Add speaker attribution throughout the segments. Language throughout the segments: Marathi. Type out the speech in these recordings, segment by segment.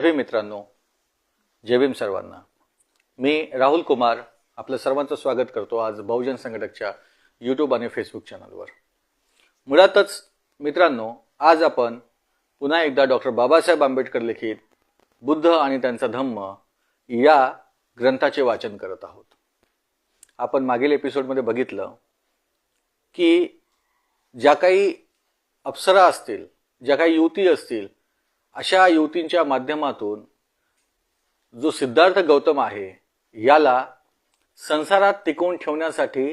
Speaker 1: जय मित्रांनो जय भीम सर्वांना. मी राहुल कुमार आपलं सर्वांचं स्वागत करतो आज बहुजन संघटकच्या यूट्यूब आणि फेसबुक चॅनलवर मुळातच मित्रांनो आज आपण पुन्हा एकदा डॉक्टर बाबासाहेब आंबेडकर लिखित बुद्ध आणि त्यांचा धम्म या ग्रंथाचे वाचन करत आहोत. आपण मागील एपिसोडमध्ये बघितलं की ज्या काही अप्सरा असतील ज्या काही युवती असतील अशा युवतींच्या माध्यमातून जो सिद्धार्थ गौतम आहे याला संसारात टिकवून ठेवण्यासाठी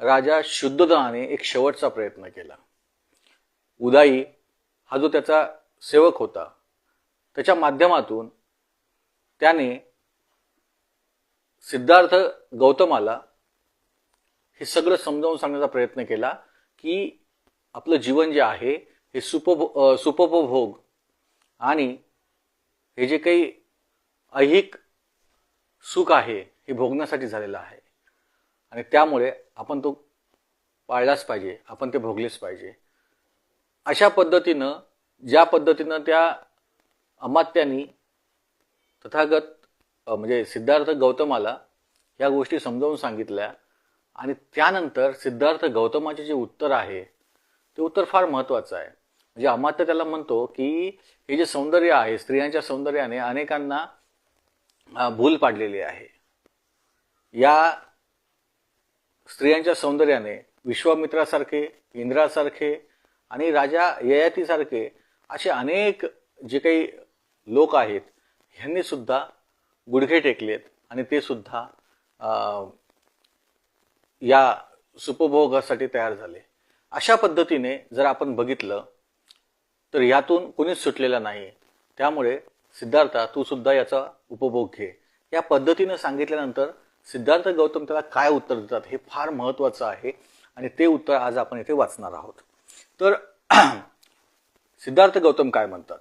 Speaker 1: राजा शुद्धोधनाने एक शेवटचा प्रयत्न केला. उदाई हा जो त्याचा सेवक होता त्याच्या माध्यमातून त्याने सिद्धार्थ गौतमाला हे सगळं समजावून सांगण्याचा प्रयत्न केला की आपलं जीवन जे आहे हे सुपभो सुपभोग आणि हे जे काही ऐहिक सुख आहे हे भोगण्यासाठी झालेलं आहे. आणि त्यामुळे आपण तो पाळलाच पाहिजे आपण ते भोगलेच पाहिजे. अशा पद्धतीनं ज्या पद्धतीनं त्या अमात्यांनी तथागत म्हणजे सिद्धार्थ गौतमाला या गोष्टी समजावून सांगितल्या आणि त्यानंतर सिद्धार्थ गौतमाचे जे उत्तर आहे ते उत्तर फार महत्त्वाचं आहे. म्हणजे अमात्य त्याला म्हणतो की हे जे सौंदर्य आहे स्त्रियांच्या सौंदर्याने अनेकांना भूल पाडलेली आहे. या स्त्रियांच्या सौंदर्याने विश्वामित्रासारखे इंद्रासारखे आणि राजा ययातीसारखे असे अनेक जे काही लोक आहेत ह्यांनी सुद्धा गुडघे टेकलेत आणि ते सुद्धा या सुपभोगासाठी तयार झाले. अशा पद्धतीने जर आपण बघितलं तर यातून कुणीच सुटलेलं नाही त्यामुळे सिद्धार्था तू सुद्धा याचा उपभोग घे. या पद्धतीनं सांगितल्यानंतर सिद्धार्थ गौतम त्याला काय उत्तर देतात हे फार महत्वाचं आहे आणि ते उत्तर आज आपण इथे वाचणार आहोत. तर सिद्धार्थ गौतम काय म्हणतात?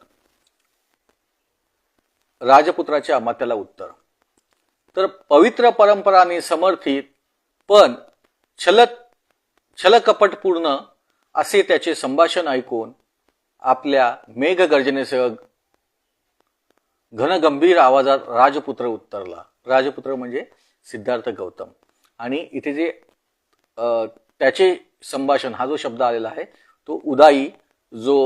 Speaker 1: राजपुत्राच्या अमात्याला उत्तर. तर पवित्र परंपराने समर्थित पण छल छलकपटपूर्ण असे त्याचे संभाषण ऐकून आपल्या मेघगर्जनेसह घनगंभीर आवाजात राजपुत्र उत्तरला. राजपुत्र म्हणजे सिद्धार्थ गौतम. आणि इथे जे त्याचे संभाषण हा जो शब्द आलेला आहे तो उदाई जो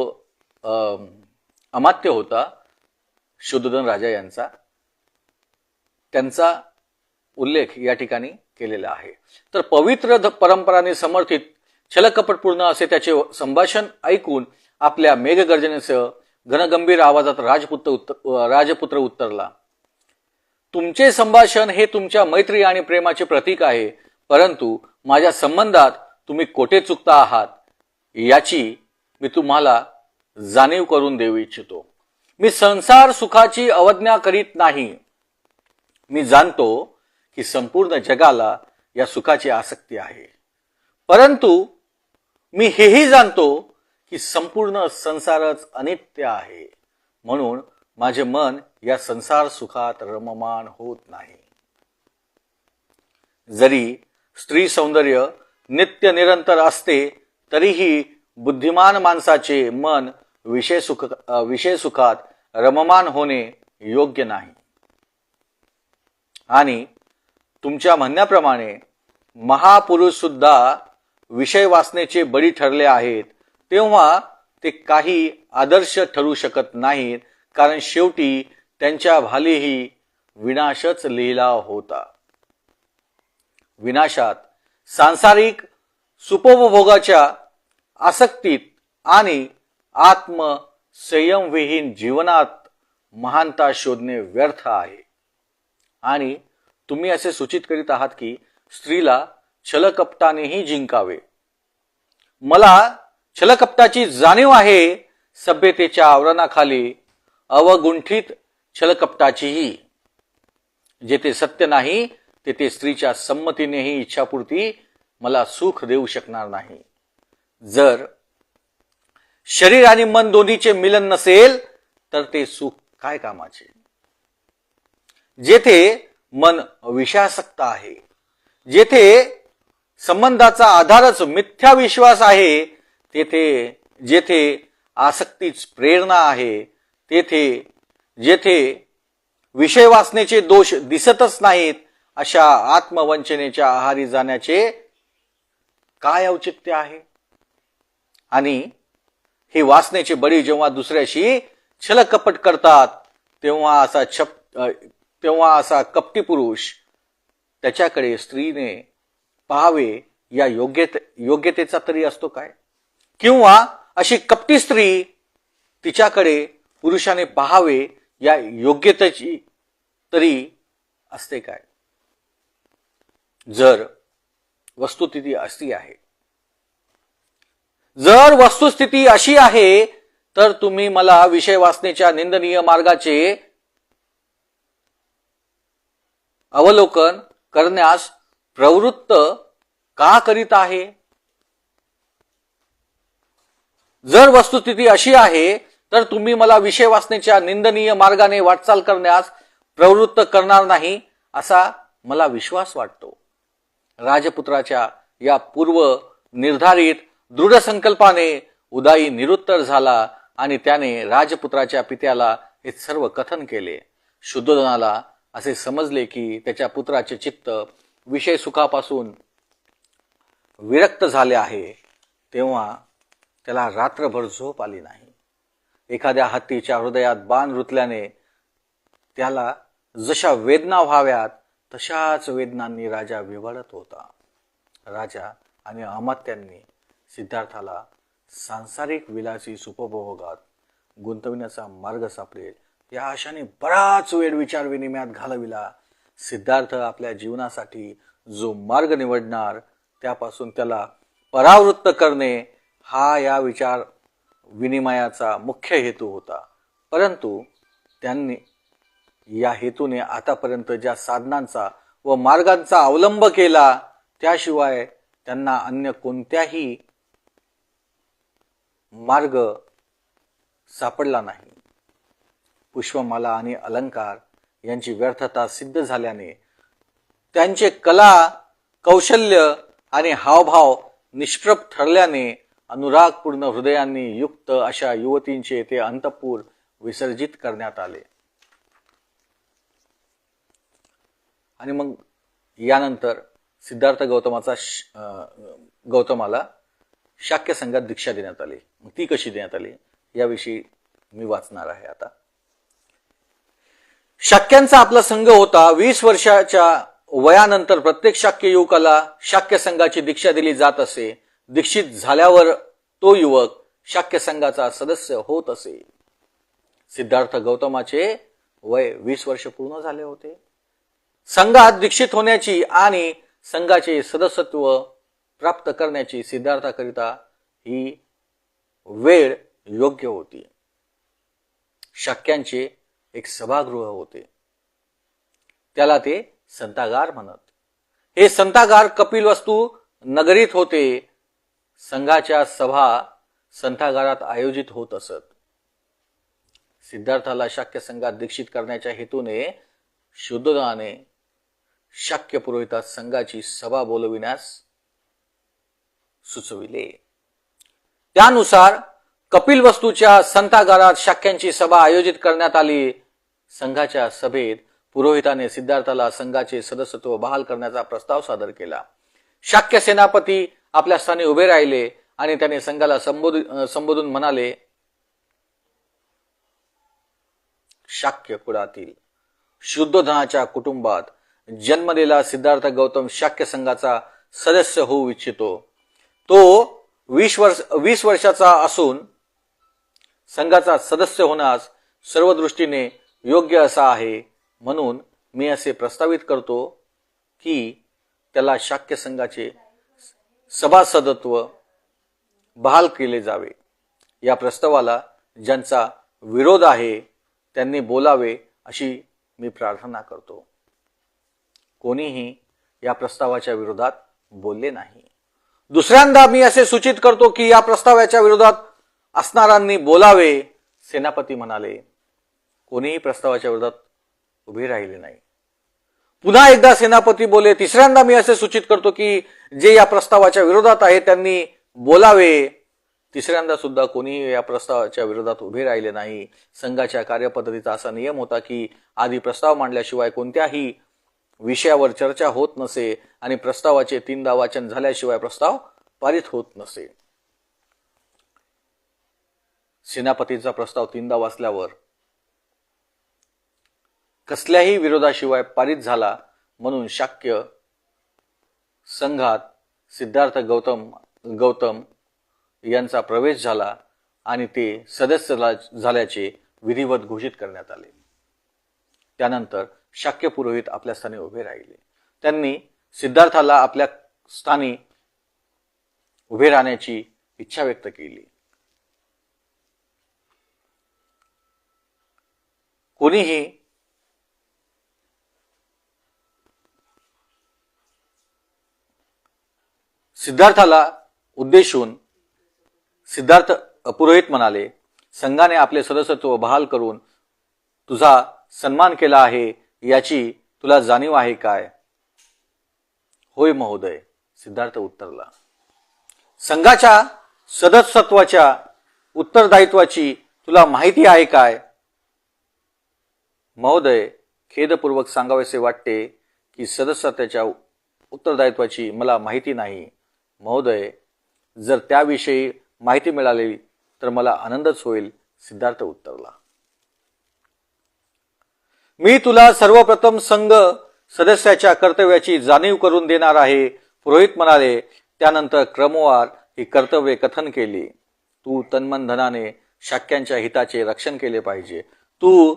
Speaker 1: अमात्य होता शुद्धोधन राजा यांचा त्यांचा उल्लेख या ठिकाणी केलेला आहे. तर पवित्र परंपराने समर्थित छलकपटपूर्ण असे त्याचे संभाषण ऐकून आपल्या मेघगर्जनेसह घनगंभीर आवाजात राजपुत्र उत्तर राजपुत्र उत्तरला. तुमचे संभाषण हे तुमच्या मैत्री आणि प्रेमाचे प्रतीक आहे परंतु माझ्या संबंधात तुम्ही कोठे चुकता आहात याची मी तुम्हाला जाणीव करून देऊ इच्छितो. मी संसार सुखाची अवज्ञा करीत नाही. मी जाणतो की संपूर्ण जगाला या सुखाची आसक्ती आहे. परंतु मी हेही जाणतो की संपूर्ण संसारच अनित्य आहे. म्हणून माझे मन या संसार सुखात रममान होत नाही. जरी स्त्री सौंदर्य नित्य निरंतर असते तरीही बुद्धिमान माणसाचे मन विषय सुख विषय सुखात रममान होणे योग्य नाही. आणि तुमच्या म्हणण्याप्रमाणे महापुरुष सुद्धा विषय वासनेचे बळी ठरले आहेत तेव्हा ते काही आदर्श ठरू शकत नाहीत कारण शेवटी त्यांच्या भालीही विनाशच लिहिला होता. विनाशात सांसारिक सुपभोगाच्या आसक्तीत आणि आत्म संयमविहीन जीवनात महानता शोधणे व्यर्थ आहे. आणि तुम्ही असे सूचित करीत आहात की स्त्रीला छलकपटानेही जिंकावे. मला छलकपटाची जाणीव आहे सभ्यतेच्या आवरणाखाली अवगुंठित छलकपटाचीही. जेथे सत्य नाही तेथे स्त्रीच्या संमतीनेही इच्छापूर्ती मला सुख देऊ शकणार नाही. जर शरीर आणि मन दोन्हीचे मिलन नसेल तर ते सुख काय कामाचे? जेथे मन विषासक्त आहे जेथे संबंधाचा आधारच मिथ्या विश्वास आहे तेथे जेथे आसक्तीच प्रेरणा आहे तेथे जेथे विषय वाचनेचे दोष दिसतच नाहीत अशा आत्मवंचनेच्या आहारी जाण्याचे काय औचित्य आहे? आणि हे वाचण्याचे बळी जेव्हा दुसऱ्याशी छलकपट करतात तेव्हा असा छप तेव्हा असा कपटी पुरुष त्याच्याकडे स्त्रीने पाहावे या योग्यते योग्यतेचा तरी असतो काय? किंवा अशी कपटी स्त्री तिच्याकडे पुरुषाने पाहावे या योग्यतेची तरी असते काय? जर वस्तुस्थिती अशी आहे. जर वस्तुस्थिती अशी आहे तर तुम्ही मला विषय वाचनेच्या निंदनीय मार्गाचे अवलोकन करण्यास प्रवृत्त का करीत आहे? जर वस्तुस्थिती अशी आहे तर तुम्ही मला विषय वाचण्याच्या निंदनीय मार्गाने वाटचाल करण्यास प्रवृत्त करणार नाही असा मला विश्वास वाटतो. राजपुत्राच्या या पूर्व निर्धारित दृढ संकल्पाने उदाई निरुत्तर झाला आणि त्याने राजपुत्राच्या पित्याला हे सर्व कथन केले. शुद्धोधनाला असे समजले की त्याच्या पुत्राचे चित्त विषय सुखापासून विरक्त झाले आहे. तेव्हा त्याला रात्रभर झोप आली नाही. एखाद्या हत्तीच्या हृदयात बाण रुतल्याने त्याला जशा वेदना व्हाव्यात तशाच वेदनांनी राजा विवळत होता. राजा आणि अमात्यांनी सिद्धार्थाला सांसारिक विलासी सुपभोगात गुंतविण्याचा मार्ग सापडेल. या आशाने बराच वेळ विचार विनिमयात घालविला. सिद्धार्थ आपल्या जीवनासाठी जो मार्ग निवडणार त्यापासून त्याला परावृत्त करणे हा या विचार विनिमयाचा मुख्य हेतू होता. परंतु त्यांनी या हेतूने आतापर्यंत ज्या साधनांचा व मार्गांचा अवलंब केला त्याशिवाय त्यांना अन्य कोणत्याही मार्ग सापडला नाही. पुष्पमाला आणि अलंकार यांची व्यर्थता सिद्ध झाल्याने त्यांचे कला कौशल्य आणि हावभाव निष्प्रभ ठरल्याने अनुरागपूर्ण हृदयांनी युक्त अशा युवतींचे ते अंतपूर विसर्जित करण्यात आले. आणि मग यानंतर सिद्धार्थ गौतमाचा गौतमाला शाक्य संघात दीक्षा देण्यात आली. मग ती कशी देण्यात आली? याविषयी मी वाचणार आहे आता. शाक्यांचा आपला संघ होता. वीस वर्षाच्या वयानंतर प्रत्येक शाक्य युवकाला शाक्य संघाची दीक्षा दिली जात असे. दीक्षित झाल्यावर तो युवक शाक्य संघाचा सदस्य होत असे. सिद्धार्थ गौतमाचे वय वीस वर्ष पूर्ण झाले होते. संघात दीक्षित होण्याची आणि संघाचे सदस्यत्व प्राप्त करण्याची सिद्धार्थाकरिता ही वेळ योग्य होती. शक्यांचे एक सभागृह होते. त्याला ते संतागार म्हणत. हे संतागार कपिल वस्तू नगरीत होते. संघाच्या सभा संथागारात आयोजित होत असत. सिद्धार्थाला शाक्य संघात दीक्षित करण्याच्या हेतूने शुद्धोदनाने शाक्य पुरोहितात संघाची सभा बोलविण्यास सुचविले. त्यानुसार कपिल वस्तूच्या संतागारात शाक्यांची सभा आयोजित करण्यात आली. संघाच्या सभेत पुरोहिताने सिद्धार्थाला संघाचे सदस्यत्व बहाल करण्याचा प्रस्ताव सादर केला. शाक्य सेनापती आपल्या स्थानी उभे राहिले आणि त्याने संघाला संबोध संबोधून म्हणाले शाक्य कुळातील शुद्धधनाच्या कुटुंबात जन्मलेला सिद्धार्थ गौतम शाक्य संघाचा सदस्य होऊ इच्छितो. तो वीस वर्ष वीस वर्षाचा असून संघाचा सदस्य होण्यास सर्व दृष्टीने योग्य असा आहे. म्हणून मी असे प्रस्तावित करतो की त्याला शाक्य संघाचे सभासदत्व बहाल केले जावे. या प्रस्तावाला ज्यांचा विरोध आहे त्यांनी बोलावे अशी मी प्रार्थना करतो. कोणीही या प्रस्तावाच्या विरोधात बोलले नाही. दुसऱ्यांदा मी असे सूचित करतो की या प्रस्तावाच्या विरोधात असणाऱ्यांनी बोलावे सेनापती म्हणाले. कोणीही प्रस्तावाच्या विरोधात उभे राहिले नाही. पुन्हा एकदा सेनापती बोले तिसऱ्यांदा मी असे सूचित करतो की जे या प्रस्तावाच्या विरोधात आहे त्यांनी बोलावे. तिसऱ्यांदा सुद्धा कोणी या प्रस्तावाच्या विरोधात उभे राहिले नाही. संघाच्या कार्यपद्धतीचा असा नियम होता की आधी प्रस्ताव मांडल्याशिवाय कोणत्याही विषयावर चर्चा होत नसे आणि प्रस्तावाचे तीनदा वाचन झाल्याशिवाय प्रस्ताव पारित होत नसे. सेनापतीचा प्रस्ताव तीनदा वाचल्यावर कसल्याही विरोधाशिवाय पारित झाला म्हणून शाक्य संघात सिद्धार्थ गौतम गौतम यांचा प्रवेश झाला आणि ते सदस्य झाल्याचे विधिवत घोषित करण्यात आले. त्यानंतर शाक्य पुरोहित आपल्या स्थानी उभे राहिले. त्यांनी सिद्धार्थाला आपल्या स्थानी उभे राहण्याची इच्छा व्यक्त केली. कोणीही सिद्धार्थाला उद्देशून सिद्धार्थ पुरोहित म्हणाले संघाने आपले सदस्यत्व बहाल करून तुझा सन्मान केला आहे याची तुला जाणीव आहे काय? होय महोदय सिद्धार्थ उत्तरला. संघाच्या सदस्यत्वाच्या उत्तरदायित्वाची तुला माहिती आहे काय? महोदय खेदपूर्वक सांगावेसे वाटते की सदस्यत्वाच्या उत्तरदायित्वाची मला माहिती नाही. महोदय जर त्याविषयी माहिती मिळाली तर मला आनंदच होईल सिद्धार्थ उत्तरला. मी तुला सर्वप्रथम संघ सदस्याच्या कर्तव्याची जाणीव करून देणार आहे पुरोहित म्हणाले. त्यानंतर क्रमवार ही कर्तव्ये कथन केली. तू तन्मन धनाने शाक्यांच्या हिताचे रक्षण केले पाहिजे. तू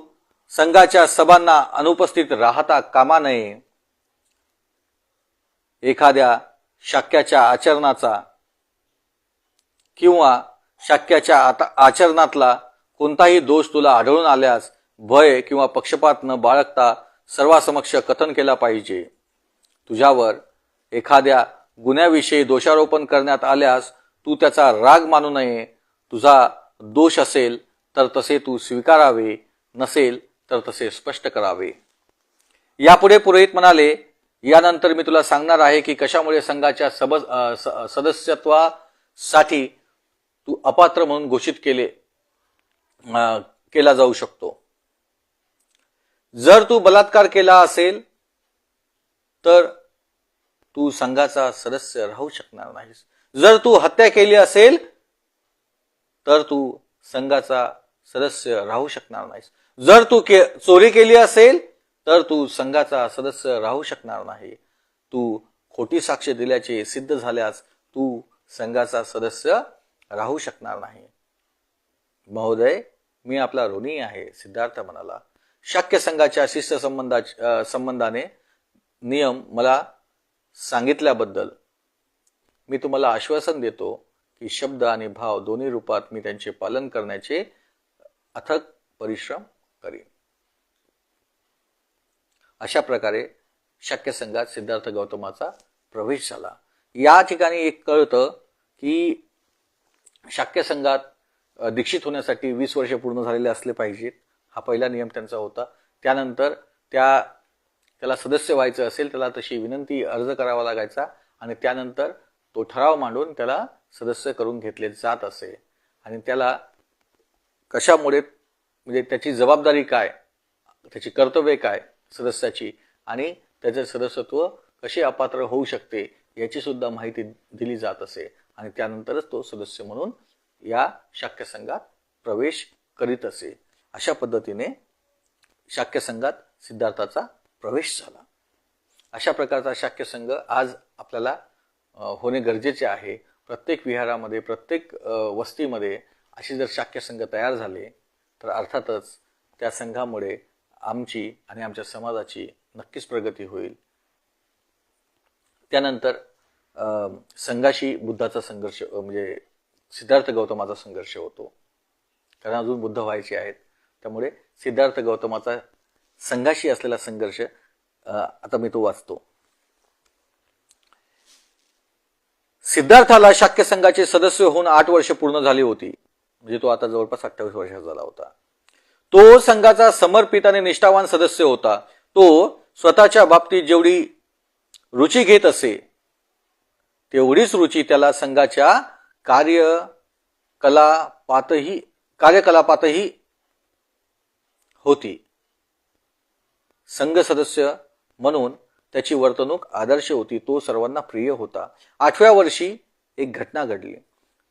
Speaker 1: संघाच्या सभांना अनुपस्थित राहता कामा नये. एखाद्या शाक्याच्या आचरणाचा किंवा शाक्याच्या आता आचरणातला कोणताही दोष तुला आढळून आल्यास भय किंवा पक्षपात न बाळगता सर्वासमक्ष कथन केला पाहिजे. तुझ्यावर एखाद्या गुन्ह्याविषयी दोषारोपण करण्यात आल्यास तू त्याचा राग मानू नये. तुझा दोष असेल तर तसे तू स्वीकारावे नसेल तर तसे स्पष्ट करावे. यापुढे पुरोहित म्हणाले यानंतर मी तुला सांगणार आहे की कशामुळे संघाच्या सब सदस्यत्वासाठी तू अपात्र म्हणून घोषित केले केला जाऊ शकतो. जर तू बलात्कार केला असेल तर तू संघाचा सदस्य राहू शकणार नाहीस. जर तू हत्या केली असेल तर तू संघाचा सदस्य राहू शकणार नाहीस. जर तू के चोरी केली असेल तर तू संघाचा सदस्य राहू शकणार नाही. तू खोटी साक्ष दिल्याचे सिद्ध झाल्यास तू संघाचा सदस्य राहू शकणार नाही. महोदय मी आपला ऋणी आहे सिद्धार्थ म्हणाला. शाक्य संघाच्या शिष्य संबंधा संबंधाने नियम मला सांगितल्याबद्दल मी तुम्हाला आश्वासन देतो की शब्द आणि भाव दोन्ही रूपात मी त्यांचे पालन करण्याचे अथक परिश्रम करीन. अशा प्रकारे शक्य संघात सिद्धार्थ गौतमाचा प्रवेश झाला. या ठिकाणी एक कळतं की शाक्य संघात दीक्षित होण्यासाठी वीस वर्ष पूर्ण झालेले असले पाहिजेत. हा पहिला नियम त्यांचा होता. त्यानंतर त्या त्याला सदस्य व्हायचं असेल त्याला तशी विनंती अर्ज करावा लागायचा आणि त्यानंतर तो ठराव मांडून त्याला सदस्य करून घेतले जात असे. आणि त्याला कशामुळे म्हणजे त्याची जबाबदारी काय त्याची कर्तव्ये काय सदस्याची. आणि त्याचे सदस्यत्व कसे अपात्र होऊ शकते याची सुद्धा माहिती दिली जात असे. आणि त्यानंतरच तो सदस्य म्हणून या शाक्य संघात प्रवेश करीत असे. अशा पद्धतीने शाक्य संघात सिद्धार्थाचा प्रवेश झाला. अशा प्रकारचा शाक्य संघ आज आपल्याला होणे गरजेचे आहे. प्रत्येक विहारामध्ये प्रत्येक वस्तीमध्ये असे जर शाक्य संघ तयार झाले तर अर्थातच त्या संघामुळे आमची आणि आमच्या समाजाची नक्कीच प्रगती होईल. त्यानंतर संघाशी बुद्धाचा संघर्ष म्हणजे सिद्धार्थ गौतमाचा संघर्ष होतो. कारण अजून बुद्ध व्हायचे आहेत. त्यामुळे सिद्धार्थ गौतमाचा संघाशी असलेला संघर्ष आता मी तो वाचतो. सिद्धार्थाला शाक्य संघाचे सदस्य होऊन आठ वर्ष पूर्ण झाली होती. म्हणजे तो आता जवळपास अठ्ठावीस वर्षाचा झाला होता. तो संघाचा समर्पित आणि निष्ठावान सदस्य होता. तो स्वतःच्या बाबतीत जेवढी रुची घेत असे तेवढीच रुची त्याला संघाच्या कार्य कलापातही कार्यकलापातही होती. संघ सदस्य म्हणून त्याची वर्तणूक आदर्श होती. तो सर्वांना प्रिय होता. आठव्या वर्षी एक घटना घडली.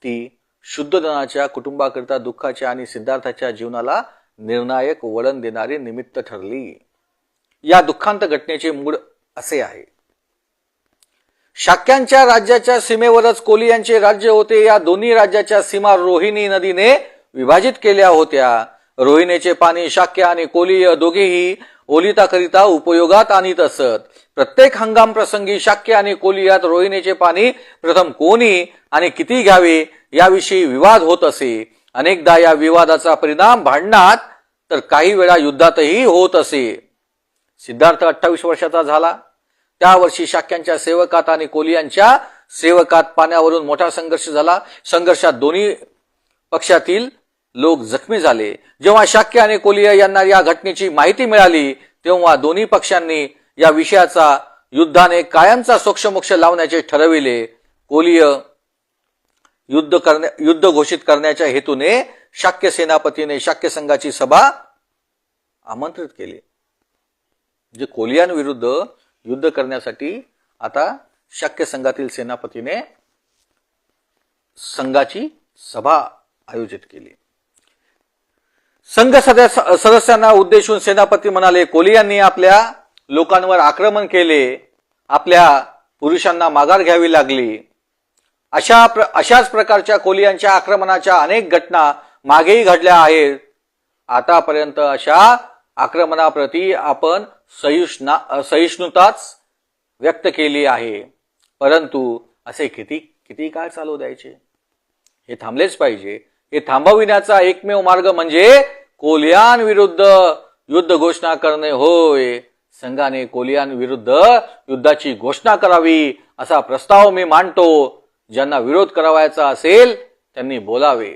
Speaker 1: ती शुद्धधनाच्या कुटुंबाकरिता दुःखाच्या आणि सिद्धार्थाच्या जीवनाला निर्णायक वळण देणारी निमित्त ठरली. या दुःखांत घटनेचे मूळ असे आहे. शाक्यांच्या राज्याच्या सीमेवरच कोली यांचे राज्य होते. या दोन्ही राज्याच्या सीमा रोहिणी नदीने विभाजित केल्या होत्या. रोहिणीचे पाणी शाक्य आणि कोली दोघेही ओलिताकरिता उपयोगात आणीत असत. प्रत्येक हंगाम प्रसंगी शाक्य आणि कोलियात रोहिणीचे पाणी प्रथम कोणी आणि किती घ्यावे याविषयी विवाद होत असे. अनेकदा या विवादाचा परिणाम भांडणात तर काही वेळा युद्धातही होत असे. सिद्धार्थ अठ्ठावीस वर्षाचा झाला. त्या वर्षी शाक्यांच्या सेवकात आणि कोलियांच्या सेवकात पाण्यावरून मोठा संघर्ष झाला. संघर्षात दोन्ही पक्षातील लोक जखमी झाले. जेव्हा शाक्य आणि कोलिया यांना या घटनेची माहिती मिळाली तेव्हा दोन्ही पक्षांनी या विषयाचा युद्धाने कायमचा सोक्षमोक्ष लावण्याचे ठरविले. कोलिय युद्ध करण्या युद्ध घोषित करण्याच्या हेतूने शाक्य सेनापतीने शाक्य संघाची सभा आमंत्रित केली. जे कोलियांविरुद्ध युद्ध करण्यासाठी आता शाक्य संघातील सेनापतीने संघाची सभा आयोजित केली. संघ सदस्य सदस्यांना उद्देशून सेनापती म्हणाले कोलियांनी आपल्या लोकांवर आक्रमण केले आपल्या पुरुषांना माघार घ्यावी लागली. अशा प्र, अशाच प्रकारच्या कोलियांच्या आक्रमणाच्या अनेक घटना मागेही घडल्या आहेत. आतापर्यंत अशा आक्रमणाप्रती आपण सहिष्णा सहिष्णुताच व्यक्त केली आहे. परंतु असे किती किती काळ चालू द्यायचे? हे थांबलेच पाहिजे. हे थांबविण्याचा एकमेव मार्ग म्हणजे कोलियान विरुद्ध युद्ध घोषणा करणे. होय संघाने कोलियान विरुद्ध युद्धाची घोषणा करावी असा प्रस्ताव मी मांडतो. ज्यांना विरोध करावायचा असेल त्यांनी बोलावे.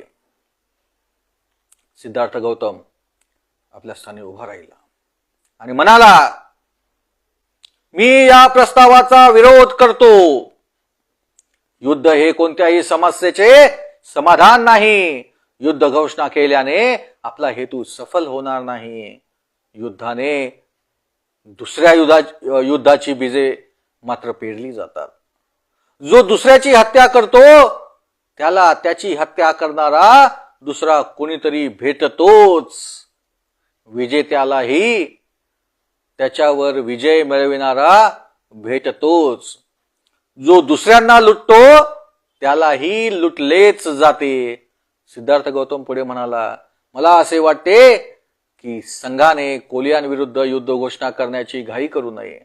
Speaker 1: सिद्धार्थ गौतम आपल्या स्थानी उभा राहिला आणि म्हणाला मी या प्रस्तावाचा विरोध करतो. युद्ध हे कोणत्याही समस्येचे समाधान नाही. युद्ध घोषणा केल्याने आपला हेतू सफल होणार नाही. युद्धाने दुसऱ्या युद्धा युद्धाची बीजे मात्र पेरली जातात. जो दुसऱ्याची हत्या करतो त्याला त्याची हत्या करणारा दुसरा कोणीतरी भेटतोच. विजेत्यालाही त्याच्यावर विजय मिळविणारा भेटतोच. जो दुसऱ्यांना लुटतो त्यालाही लुटलेच जाते. सिद्धार्थ गौतम पुढे म्हणाला मला असे वाटते की संघाने कोलियांविरुद्ध युद्ध घोषणा करण्याची घाई करू नये.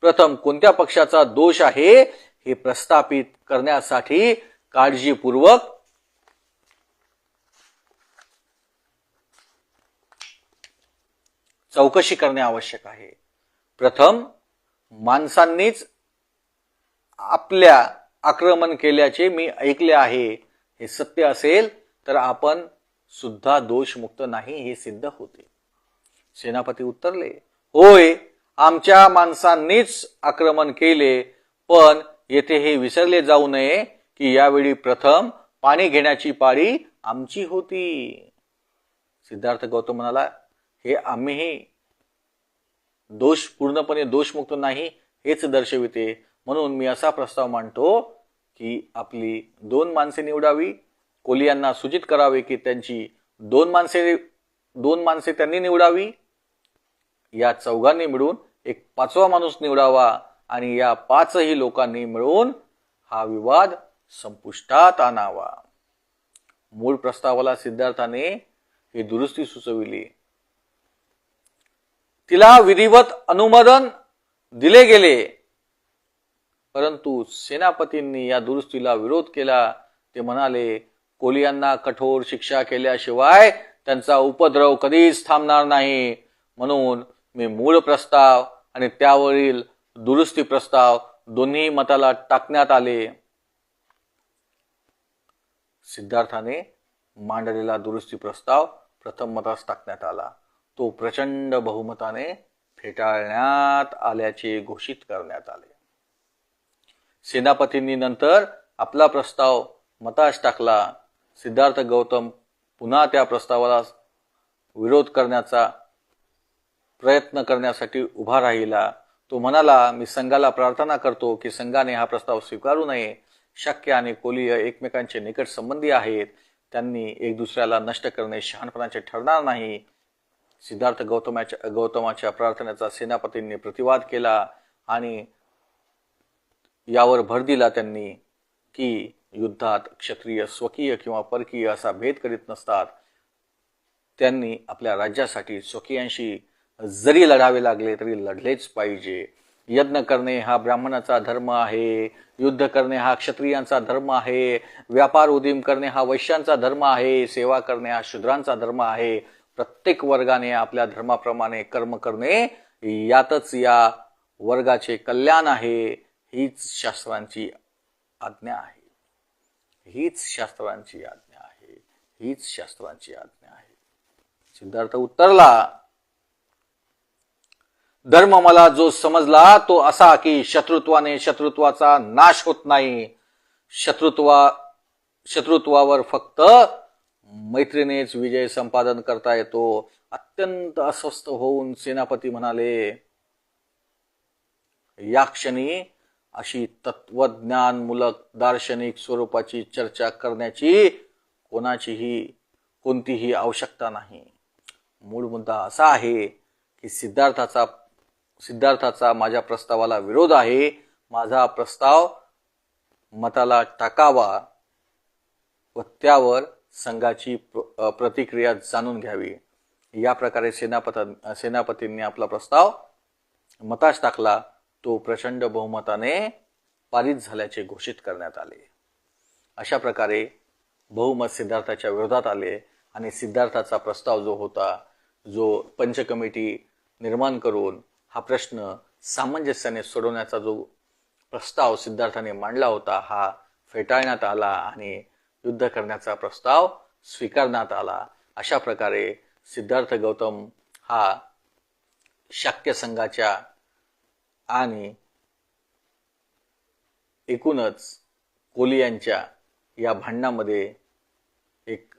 Speaker 1: प्रथम कोणत्या पक्षाचा दोष आहे हे प्रस्थापित करण्यासाठी काळजीपूर्वक चौकशी करणे आवश्यक आहे. प्रथम माणसांनीच आपल्या आक्रमण केल्याचे मी ऐकले आहे. हे सत्य असेल तर आपण सुद्धा दोषमुक्त नाही हे सिद्ध होते. सेनापती उत्तरले होय आमच्या माणसांनीच आक्रमण केले पण येथे हे विसरले जाऊ नये की यावेळी प्रथम पाणी घेण्याची पाळी आमची होती. सिद्धार्थ गौतम म्हणाला हे आम्हीही दोष पूर्णपणे दोषमुक्त नाही हेच दर्शविते. म्हणून मी असा प्रस्ताव मांडतो की आपली दोन माणसे निवडावी. कोलियांना सूचित करावे की त्यांची दोन माणसे दोन माणसे त्यांनी निवडावी. या चौघांनी मिळून एक पाचवा माणूस निवडावा. आणि या पाचही लोकांनी मिळून हा विवाद संपुष्टात आणावा. मूळ प्रस्तावाला सिद्धार्थाने ही दुरुस्ती सुचविली. तिला विधिवत अनुमोदन दिले गेले. परंतु सेनापतींनी या दुरुस्तीला विरोध केला. ते म्हणाले कोलियांना कठोर शिक्षा केल्याशिवाय त्यांचा उपद्रव कधीच थांबणार नाही. म्हणून मी मूळ प्रस्ताव आणि त्यावरील दुरुस्ती प्रस्ताव दोन्ही मताला टाकण्यात आले. सिद्धार्थाने मांडलेला दुरुस्ती प्रस्ताव प्रथम मतास टाकण्यात आला. तो प्रचंड बहुमताने फेटाळण्यात आल्याचे घोषित करण्यात आले. सेनापतींनी नंतर आपला प्रस्ताव मतास टाकला. सिद्धार्थ गौतम पुन्हा त्या प्रस्तावाला विरोध करण्याचा प्रयत्न करण्यासाठी उभा राहिला. तो म्हणाला मी संघाला प्रार्थना करतो की संघाने हा प्रस्ताव स्वीकारू नये. शक्य आणि कोलीय एकमेकांचे निकट संबंधी आहेत. त्यांनी एक दुसऱ्याला नष्ट करणे शहाणपणाचे ठरणार नाही. सिद्धार्थ गौतमाच्या गौतमाच्या प्रार्थनेचा सेनापतींनी प्रतिवाद केला आणि यावर भर दिला त्यांनी की युद्धात क्षत्रिय स्वकीय किंवा परकीय असा भेद करीत नसतात. त्यांनी आपल्या राज्यासाठी स्वकीयांशी जरी लढावे लागले तरी लढलेच पाहिजे. यज्ञ करणे हा ब्राह्मणाचा धर्म आहे युद्ध करणे हा क्षत्रियांचा धर्म आहे व्यापार उदीम करणे हा वैश्यांचा धर्म आहे सेवा करणे हा शूद्रांचा धर्म आहे. प्रत्येक वर्गाने आपल्या धर्माप्रमाणे कर्म करणे यातच या वर्गाचे कल्याण आहे हीच शास्त्रांची आज्ञा आहे. हीच शास्त्रांची आज्ञा आहे. हीच शास्त्रांची आज्ञा आहे. सिद्धार्थ उत्तरला धर्म मला जो समजला तो असा की शत्रुत्वाने शत्रुत्वाचा नाश होत नाही. शत्रुत्वा शत्रुत्वावर फक्त मैत्रीनेच विजय संपादन करता येतो. अत्यंत अस्वस्थ होऊन सेनापती म्हणाले या क्षणी अशी तत्वज्ञानमूलक दार्शनिक स्वरूपाची चर्चा करण्याची कोणाचीही कोणतीही आवश्यकता नाही. मूळ मुद्दा असा आहे की सिद्धार्थाचा सिद्धार्थाचा माझ्या प्रस्तावाला विरोध आहे. माझा प्रस्ताव मताला टाकावा व त्यावर संघाची प्र- प्रतिक्रिया जाणून घ्यावी. या प्रकारे सेनापता सेनापतींनी आपला प्रस्ताव मताश टाकला. तो प्रचंड बहुमताने पारित झाल्याचे घोषित करण्यात आले. अशा प्रकारे बहुमत सिद्धार्थाच्या विरोधात आले आणि सिद्धार्थाचा प्रस्ताव जो होता जो पंचकमिटी निर्माण करून हा प्रश्न सामंजस्याने सोडवण्याचा जो प्रस्ताव सिद्धार्थाने मांडला होता हा फेटाळण्यात आला आणि युद्ध करण्याचा प्रस्ताव स्वीकारण्यात आला. अशा प्रकारे सिद्धार्थ गौतम हा शाक्य संघाच्या आणि एकूणच कोलियांच्या या भांडणामध्ये एक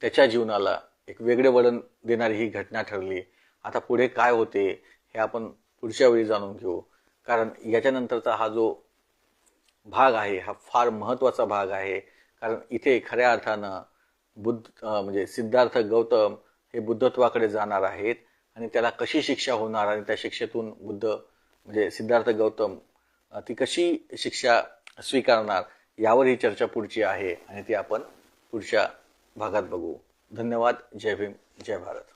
Speaker 1: त्याच्या जीवनाला एक वेगळे वळण देणारी ही घटना ठरली. आता पुढे काय होते हे आपण पुढच्या वेळी जाणून घेऊ. कारण याच्यानंतरचा हा जो भाग आहे हा फार महत्त्वाचा भाग आहे. कारण इथे खऱ्या अर्थानं बुद्ध म्हणजे सिद्धार्थ गौतम हे बुद्धत्वाकडे जाणार आहेत आणि त्याला कशी शिक्षा होणार आणि त्या शिक्षेतून बुद्ध म्हणजे सिद्धार्थ गौतम ती कशी शिक्षा स्वीकारणार यावर ही चर्चा पुढची आहे आणि ती आपण पुढच्या भागात बघू. धन्यवाद. जय भीम. जय भारत.